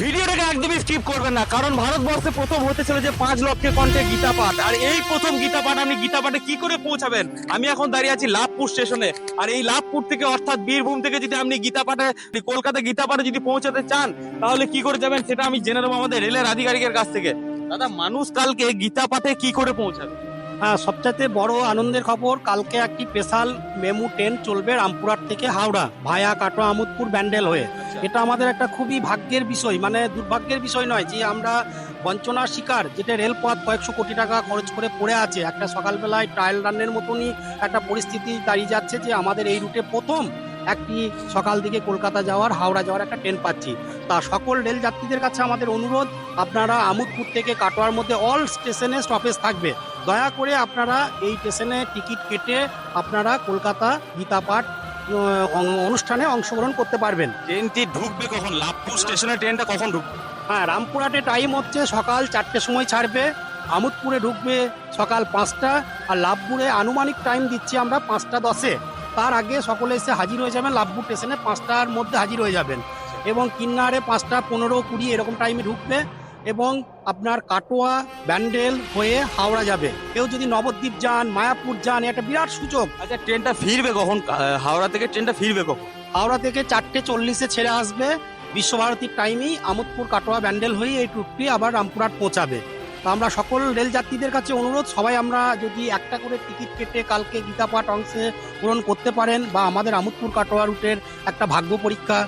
ভিডিওটাকে একদমই স্কিপ করবেন না, কারণ ভারতবর্ষে প্রথম হতে ছিল যে পাঁচ লক্ষের কণ্ঠে গীতা পাঠ। আর এই প্রথম গীতা পাঠ আপনি গীতা পাঠে কি করে পৌঁছাবেন? আমি এখন দাঁড়িয়ে আছি লাভপুর স্টেশনে। আর এই লাভপুর থেকে, অর্থাৎ বীরভূম থেকে যদি আপনি গীতা পাঠে কলকাতা গীতা পাঠে যদি পৌঁছাতে চান, তাহলে কি করে যাবেন সেটা আমি জেনে নেব আমাদের রেলের আধিকারিকের কাছ থেকে। দাদা, মানুষ কালকে গীতা পাঠে কি করে পৌঁছাবে? সবচাইতে বড় আনন্দের খবর, কালকে একটি স্পেশাল মেমু ট্রেন চলবে রামপুরহাট থেকে হাওড়া, ভায়া কাটোয়া আমোদপুর ব্যান্ডেল হয়ে। এটা আমাদের একটা খুবই ভাগ্যের বিষয় মানে দুর্ভাগ্যের বিষয় নয় যে আমরা বঞ্চনার শিকার, যেটা রেলপথ কয়েকশো কোটি টাকা খরচ করে পড়ে আছে। একটা সকালবেলায় ট্রায়াল রানের মতনই একটা পরিস্থিতি দাঁড়িয়ে যাচ্ছে যে আমাদের এই রুটে প্রথম একটি সকাল দিকে কলকাতা যাওয়ার, হাওড়া যাওয়ার একটা ট্রেন পাচ্ছি। তা সকল রেল যাত্রীদের কাছে আমাদের অনুরোধ, আপনারা আমোদপুর থেকে কাটোয়ার মধ্যে অল স্টেশনে স্টপেজ থাকবে। দয়া করে আপনারা এই স্টেশনে টিকিট কেটে আপনারা কলকাতা গীতা পাঠ অনুষ্ঠানে অংশগ্রহণ করতে পারবেন। ট্রেনটি ঢুকবে কখন? লাভপুর স্টেশনে ট্রেনটা কখন ঢুকবে? হ্যাঁ রামপুরহাটে টাইম হচ্ছে সকাল চারটের সময় ছাড়বে। আমোদপুরে ঢুকবে সকাল পাঁচটা আর লাভপুরে আনুমানিক টাইম দিচ্ছি আমরা পাঁচটা দশে। তার আগে সকলে এসে হাজির হয়ে যাবেন লাভপুর স্টেশনে পাঁচটার মধ্যে হাজির হয়ে যাবেন। এবং কিন্নারে পাঁচটা পনেরো কুড়ি এরকম টাইমে ঢুকবে। এবং আপনার কাটোয়া ব্যান্ডেল হয়ে হাওড়া যাবে। কেউ যদি নবদ্বীপ যান মায়াপুর যান এটা বিরাট সুযোগ। আচ্ছা ট্রেনটা ফিরবে কখন? হাওড়া থেকে ট্রেনটা ফিরবে কখন? হাওড়া থেকে চারটে চল্লিশে ছেড়ে আসবে। বিশ্বভারতীর টাইমেই আমোদপুর কাটোয়া ব্যান্ডেল হয়ে এই ট্যুরটি আবার রামপুরহাট পৌঁছাবে। তো আমরা সকল রেল যাত্রীদের কাছে অনুরোধ সবাই আমরা যদি একটা করে টিকিট কেটে কালকে গীতা পাঠ অংশে পূরণ করতে পারেন বা আমাদের আমোদপুর কাটোয়া রুটের একটা ভাগ্য পরীক্ষা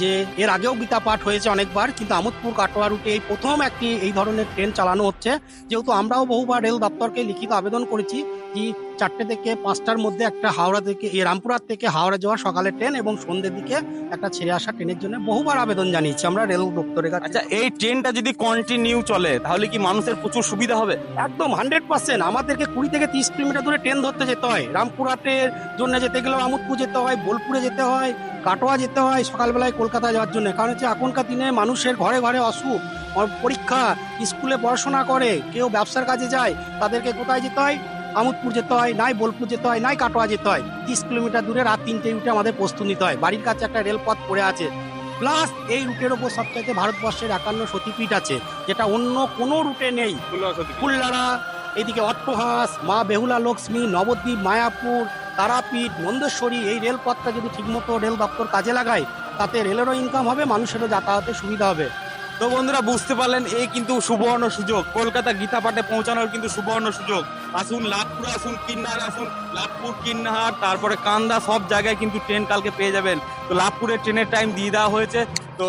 যে এর আগেও গীতা পাঠ হয়েছে অনেকবার কিন্তু আমোদপুর কাটোয়া রুটে এই প্রথম একটি এই ধরনের ট্রেন চালানো হচ্ছে। যেহেতু আমরাও বহুবার রেল দপ্তরকে লিখিত আবেদন করেছি যে চারটে থেকে পাঁচটার মধ্যে একটা হাওড়া থেকে এই রামপুরহাট থেকে হাওড়া যাওয়া সকালের ট্রেন এবং সন্ধ্যের দিকে একটা ছেড়ে আসা ট্রেনের জন্য বহুবার আবেদন জানিয়েছি আমরা রেল দপ্তরের কাছে। আচ্ছা এই ট্রেনটা যদি কন্টিনিউ চলে তাহলে কি মানুষের প্রচুর সুবিধা হবে? একদম হান্ড্রেড পার্সেন্ট আমাদেরকে কুড়ি থেকে তিরিশ কিলোমিটার দূরে ট্রেন ধরতে যেতে হয়। রামপুরহাটের জন্য যেতে গেলেও আমোদপুর যেতে হয় বোলপুরে যেতে হয় কাটোয়া যেতে হয় সকালবেলায় কলকাতা যাওয়ার জন্য। কারণ হচ্ছে এখনকার দিনে মানুষের ঘরে ঘরে অসুখ পরীক্ষা স্কুলে পড়াশোনা করে কেউ ব্যবসার কাজে যায় তাদেরকে কোথায় যেতে হয়? আমোদপুর যেতে হয় নাই বোলপুর যেতে হয় নাই কাটোয়া যেতে হয়। তিরিশ কিলোমিটার দূরে রাত তিনটে উঠে আমাদের প্রস্তুত নিতে হয়। বাড়ির কাছে একটা রেলপথ পড়ে আছে। প্লাস এই রুটের ওপর সবচাইতে ভারতবর্ষের একান্ন সতীপীঠ আছে যেটা অন্য কোনো রুটে নেই। ফুল্লারা এদিকে অট্টহাস মা বেহুলা লক্ষ্মী নবদ্বীপ মায়াপুর তারাপীঠ নন্দেশ্বরী এই রেলপথটা যদি ঠিকমতো রেল দপ্তর কাজে লাগায়, তাতে রেলেরও ইনকাম হবে, মানুষেরও যাতায়াতের সুবিধা হবে। তো বন্ধুরা, বুঝতে পারলেন, এই কিন্তু সুবর্ণ সুযোগ। কলকাতা গীতা পাঠে পৌঁছানোর কিন্তু সুবর্ণ সুযোগ। আসুন লাভপুর, আসুন কিন্নার, আসুন লাভপুর কিন্নাহার তারপরে কান্দা, সব জায়গায় কিন্তু ট্রেন কালকে পেয়ে যাবেন। তো লাভপুরের ট্রেনের টাইম দিয়ে দেওয়া হয়েছে। তো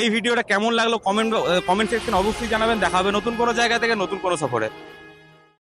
এই ভিডিওটা কেমন লাগল কমেন্ট কমেন্ট সেকশন অবশ্যই জানাবেন। দেখাবে নতুন কোনো জায়গা থেকে নতুন কোনো সফরে।